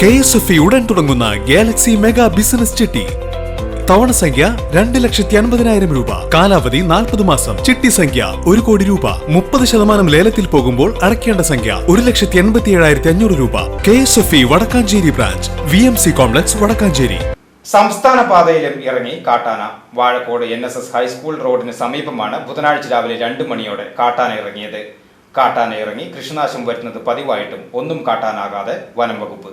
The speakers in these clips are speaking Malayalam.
കെ എസ് എഫ് ഉടൻ തുടങ്ങുന്ന ഗാലക്സി മെഗാ ബിസിനസ് ചിട്ടി. തവണ സംഖ്യ രണ്ട് ലക്ഷത്തി അൻപതിനായിരം രൂപ. കാലാവധി നാൽപ്പത് മാസം. ചിട്ടി സംഖ്യ ഒരു കോടി രൂപ. മുപ്പത് ശതമാനം ലേലത്തിൽ പോകുമ്പോൾ അടയ്ക്കേണ്ട സംഖ്യ ഒരു ലക്ഷത്തി എൺപത്തി ഏഴായിരത്തി അഞ്ഞൂറ് രൂപ. K S F E Vadakkanchery branch. V M C complex Vadakkanchery. സംസ്ഥാന പാതയിലും ഇറങ്ങി കാട്ടാന. Vazhakkode N S S high school റോഡിന് സമീപമാണ് ബുധനാഴ്ച രാവിലെ രണ്ട് മണിയോടെ കാട്ടാന ഇറങ്ങിയത്. കാട്ടാന ഇറങ്ങി കൃഷിനാശം വരുന്നത് പതിവായിട്ടും ഒന്നും കാട്ടാനാകാതെ വനം വകുപ്പ്.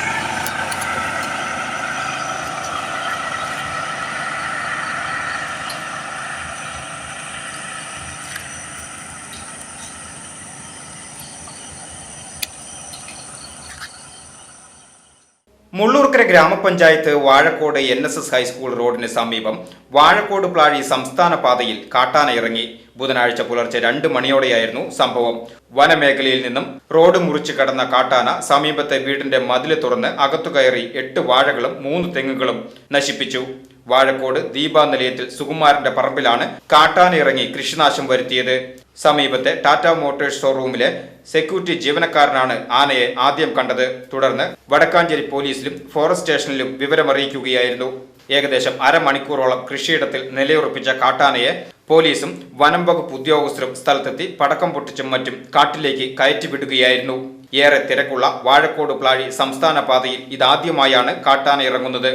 Mullurkara grama panchayat Vazhakkode N S S high school റോഡിന് സമീപം വാഴക്കോട് പ്ലാഴി സംസ്ഥാന പാതയിൽ കാട്ടാന ഇറങ്ങി ബുധനാഴ്ച പുലർച്ചെ രണ്ട് മണിയോടെയായിരുന്നു സംഭവം. വനമേഖലയിൽ നിന്നും റോഡ് മുറിച്ച് കടന്ന കാട്ടാന സമീപത്തെ വീടിന്റെ മതിൽ തുറന്ന് അകത്തു കയറി എട്ട് വാഴകളും മൂന്ന് തെങ്ങുകളും നശിപ്പിച്ചു. വാഴക്കോട് ദീപാനിലയത്തിൽ സുകുമാരന്റെ പറമ്പിലാണ് കാട്ടാന ഇറങ്ങി കൃഷിനാശം വരുത്തിയത്. സമീപത്തെ ടാറ്റ മോട്ടോഴ്സ് ഷോറൂമിലെ സെക്യൂരിറ്റി ജീവനക്കാരനാണ് ആനയെ ആദ്യം കണ്ടത്. തുടർന്ന് വടക്കാഞ്ചേരി പോലീസിലും ഫോറസ്റ്റ് സ്റ്റേഷനിലും വിവരമറിയിക്കുകയായിരുന്നു. ഏകദേശം അരമണിക്കൂറോളം കൃഷിയിടത്തിൽ നിലയുറപ്പിച്ച കാട്ടാനയെ പോലീസും വനം വകുപ്പ് ഉദ്യോഗസ്ഥരും സ്ഥലത്തെത്തി പടക്കം പൊട്ടിച്ചും മറ്റും കാട്ടിലേക്ക് കയറ്റിവിടുകയായിരുന്നു. ഏറെ തിരക്കുള്ള വാഴക്കോട് പ്ലാഴി സംസ്ഥാന പാതയിൽ ഇതാദ്യമായാണ് കാട്ടാന ഇറങ്ങുന്നത്.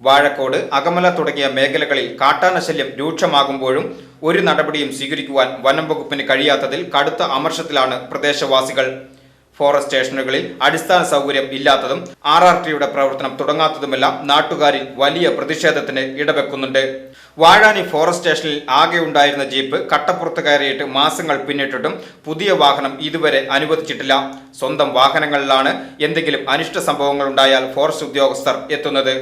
വാഴക്കോട് അകമല തുടങ്ങിയ മേഖലകളിൽ കാട്ടാന ശല്യം രൂക്ഷമാകുമ്പോഴും ഒരു നടപടിയും സ്വീകരിക്കുവാൻ വനം വകുപ്പിന് കഴിയാത്തതിൽ കടുത്ത അമർഷത്തിലാണ് പ്രദേശവാസികൾ. ഫോറസ്റ്റ് സ്റ്റേഷനുകളിൽ അടിസ്ഥാന സൗകര്യം ഇല്ലാത്തതും ആർ ആർ ടിയുടെ പ്രവർത്തനം തുടങ്ങാത്തതുമെല്ലാം നാട്ടുകാരിൽ വലിയ പ്രതിഷേധത്തിന് ഇടവെക്കുന്നുണ്ട്. വാഴാനി ഫോറസ്റ്റ് സ്റ്റേഷനിൽ ആകെ ഉണ്ടായിരുന്ന ജീപ്പ് കട്ടപ്പുറത്ത് കയറിയിട്ട് മാസങ്ങൾ പിന്നിട്ടിട്ടും പുതിയ വാഹനം ഇതുവരെ അനുവദിച്ചിട്ടില്ല. സ്വന്തം വാഹനങ്ങളിലാണ് എന്തെങ്കിലും അനിഷ്ട സംഭവങ്ങൾ ഉണ്ടായാൽ ഫോറസ്റ്റ് ഉദ്യോഗസ്ഥർ എത്തുന്നത്.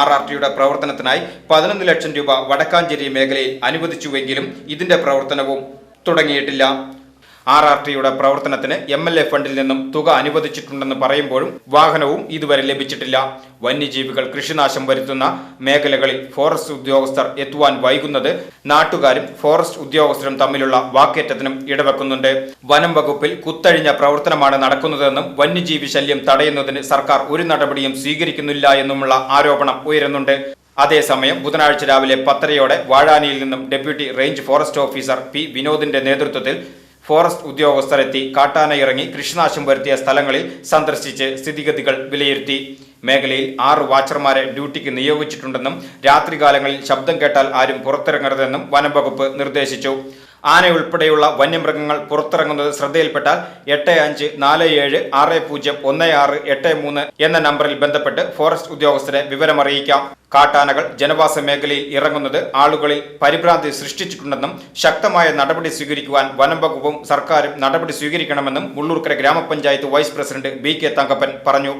ആർ ആർ ടിയുടെ പ്രവർത്തനത്തിനായി പതിനൊന്ന് ലക്ഷം രൂപ വടക്കാഞ്ചേരി മേഖലയിൽ അനുവദിച്ചുവെങ്കിലും ഇതിന്റെ പ്രവർത്തനവും തുടങ്ങിയിട്ടില്ല. ആർ ആർ ടിയുടെ പ്രവർത്തനത്തിന് എം എൽ എ ഫണ്ടിൽ നിന്നും തുക അനുവദിച്ചിട്ടുണ്ടെന്ന് പറയുമ്പോഴും വാഹനവും ഇതുവരെ ലഭിച്ചിട്ടില്ല. വന്യജീവികൾ കൃഷിനാശം വരുത്തുന്ന മേഖലകളിൽ ഫോറസ്റ്റ് ഉദ്യോഗസ്ഥർ എത്തുവാൻ വൈകുന്നത് നാട്ടുകാരും ഫോറസ്റ്റ് ഉദ്യോഗസ്ഥരും തമ്മിലുള്ള വാക്കേറ്റത്തിനും ഇടവെക്കുന്നുണ്ട്. വനം വകുപ്പിൽ കുത്തഴിഞ്ഞ പ്രവർത്തനമാണ് നടക്കുന്നതെന്നും വന്യജീവി ശല്യം തടയുന്നതിന് സർക്കാർ ഒരു നടപടിയും സ്വീകരിക്കുന്നില്ല എന്നുമുള്ള ആരോപണം ഉയരുന്നുണ്ട്. അതേസമയം ബുധനാഴ്ച രാവിലെ പത്തരയോടെ വാഴാനിയിൽ നിന്നും deputy range forest officer P വിനോദിന്റെ നേതൃത്വത്തിൽ ഫോറസ്റ്റ് ഉദ്യോഗസ്ഥരെത്തി കാട്ടാന ഇറങ്ങി കൃഷിനാശം വരുത്തിയ സ്ഥലങ്ങളിൽ സന്ദർശിച്ച് സ്ഥിതിഗതികൾ വിലയിരുത്തി. മേഖലയിൽ ആറ് വാച്ചർമാരെ ഡ്യൂട്ടിക്ക് നിയോഗിച്ചിട്ടുണ്ടെന്നും രാത്രികാലങ്ങളിൽ ശബ്ദം കേട്ടാൽ ആരും പുറത്തിറങ്ങരുതെന്നും വനം വകുപ്പ് നിർദ്ദേശിച്ചു ആനയുൾപ്പെടെയുള്ള വന്യമൃഗങ്ങൾ പുറത്തിറങ്ങുന്നത് ശ്രദ്ധയിൽപ്പെട്ടാൽ എട്ട് അഞ്ച് നാല് ഏഴ് ആറ് പൂജ്യം ഒന്ന് ആറ് എട്ട് മൂന്ന് എന്ന നമ്പറിൽ ബന്ധപ്പെട്ട് ഫോറസ്റ്റ് ഉദ്യോഗസ്ഥരെ വിവരമറിയിക്കാം. കാട്ടാനകൾ ജനവാസ മേഖലയിൽ ഇറങ്ങുന്നത് ആളുകളിൽ പരിഭ്രാന്തി സൃഷ്ടിച്ചിട്ടുണ്ടെന്നും ശക്തമായ നടപടി സ്വീകരിക്കുവാൻ വനം വകുപ്പും സർക്കാരും നടപടി സ്വീകരിക്കണമെന്നും Mullurkara grama panchayat vice president B K Thankappan പറഞ്ഞു.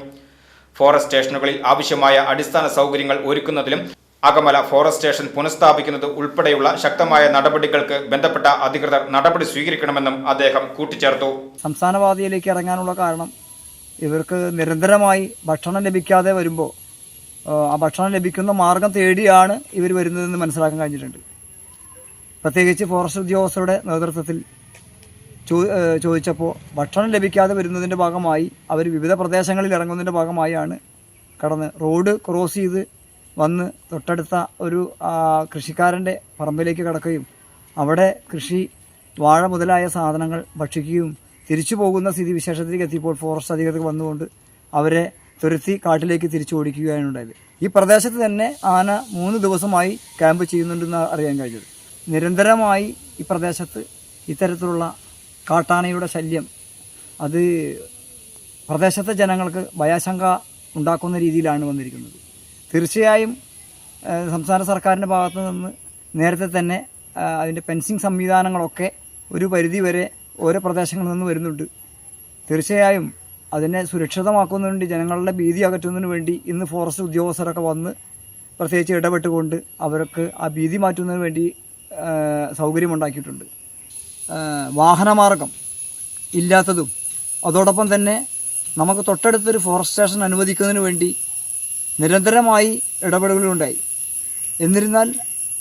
ഫോറസ്റ്റ് സ്റ്റേഷനുകളിൽ ആവശ്യമായ അടിസ്ഥാന സൗകര്യങ്ങൾ ഒരുക്കുന്നതിലും അകമല ഫോറസ്റ്റ് സ്റ്റേഷൻ പുനഃസ്ഥാപിക്കുന്നത് ഉൾപ്പെടെയുള്ള ശക്തമായ നടപടികൾക്ക് ബന്ധപ്പെട്ട അധികൃതർ നടപടി സ്വീകരിക്കണമെന്നും അദ്ദേഹം കൂട്ടിച്ചേർത്തു. സംസ്ഥാനവാദിയിലേക്ക് ഇറങ്ങാനുള്ള കാരണം ഇവർക്ക് നിരന്തരമായി ഭക്ഷണം ലഭിക്കാതെ വരുമ്പോൾ ആ ഭക്ഷണം ലഭിക്കുന്ന മാർഗം തേടിയാണ് ഇവർ വരുന്നതെന്ന് മനസ്സിലാക്കാൻ കഴിഞ്ഞിട്ടുണ്ട്. പ്രത്യേകിച്ച് ഫോറസ്റ്റ് ഉദ്യോഗസ്ഥരുടെ നേതൃത്വത്തിൽ ചോദിച്ചപ്പോൾ ഭക്ഷണം ലഭിക്കാതെ വരുന്നതിന്റെ ഭാഗമായി അവർ വിവിധ പ്രദേശങ്ങളിൽ ഇറങ്ങുന്നതിന്റെ ഭാഗമായാണ് കടന്ന് റോഡ് ക്രോസ് ചെയ്ത് വന്ന് തൊട്ടടുത്ത ഒരു കൃഷിക്കാരന്റെ പറമ്പിലേക്ക് കടക്കുകയും അവിടെ കൃഷി വാഴ മുതലായ സാധനങ്ങൾ ഭക്ഷിക്കുകയും തിരിച്ചു പോകുന്ന സ്ഥിതി വിശേഷത്തിലേക്ക് എത്തിയപ്പോൾ ഫോറസ്റ്റ് അധികൃതർ വന്നുകൊണ്ട് അവരെ തുരുത്തി കാട്ടിലേക്ക് തിരിച്ചു ഓടിക്കുകയാണ് ഉണ്ടായത്. ഈ പ്രദേശത്ത് തന്നെ ആന മൂന്ന് ദിവസമായി ക്യാമ്പ് ചെയ്യുന്നുണ്ടെന്ന് അറിയാൻ കഴിഞ്ഞത്. നിരന്തരമായി ഈ പ്രദേശത്ത് ഇത്തരത്തിലുള്ള കാട്ടാനയുടെ ശല്യം അത് പ്രദേശത്തെ ജനങ്ങൾക്ക് ഭയാശങ്ക ഉണ്ടാക്കുന്ന രീതിയിലാണ് വന്നിരിക്കുന്നത്. തീർച്ചയായും സംസ്ഥാന സർക്കാരിന്റെ ഭാഗത്തു നിന്ന് നേരത്തെ തന്നെ അതിന്റെ ഫെൻസിങ് സംവിധാനങ്ങളൊക്കെ ഒരു പരിധി വരെ ഓരോ പ്രദേശങ്ങളിൽ നിന്ന് വരുന്നുണ്ട്. തീർച്ചയായും അതിനെ സുരക്ഷിതമാക്കുന്നതിന് വേണ്ടി ജനങ്ങളുടെ ഭീതി അകറ്റുന്നതിന് വേണ്ടി ഇന്ന് ഫോറസ്റ്റ് ഉദ്യോഗസ്ഥരൊക്കെ വന്ന് പ്രത്യേകിച്ച് ഇടപെട്ടുകൊണ്ട് അവർക്ക് ആ ഭീതി മാറ്റുന്നതിന് വേണ്ടി സൗകര്യമുണ്ടാക്കിയിട്ടുണ്ട്. വാഹനമാർഗം ഇല്ലാത്തതും അതോടൊപ്പം തന്നെ നമുക്ക് തൊട്ടടുത്തൊരു ഫോറസ്റ്റ് സ്റ്റേഷൻ അനുവദിക്കുന്നതിന് വേണ്ടി നിരന്തരമായി ഇടപെടലുകളുണ്ടായി. എന്നിരുന്നാൽ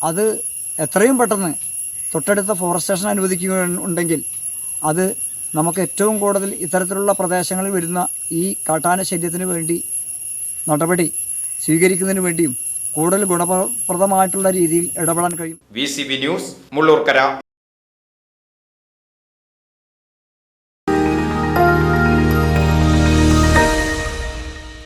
അത് എത്രയും പെട്ടെന്ന് തൊട്ടടുത്ത ഫോറസ്റ്റ് സ്റ്റേഷൻ അനുവദിക്കുക ഉണ്ടെങ്കിൽ അത് നമുക്ക് ഏറ്റവും കൂടുതൽ ഇത്തരത്തിലുള്ള പ്രദേശങ്ങളിൽ വരുന്ന ഈ കാട്ടാന ശല്യത്തിന് വേണ്ടി നടപടി സ്വീകരിക്കുന്നതിന് വേണ്ടിയും കൂടുതൽ ഗുണപ്രദമായിട്ടുള്ള രീതിയിൽ ഇടപെടാൻ കഴിയും. V news Mullurkara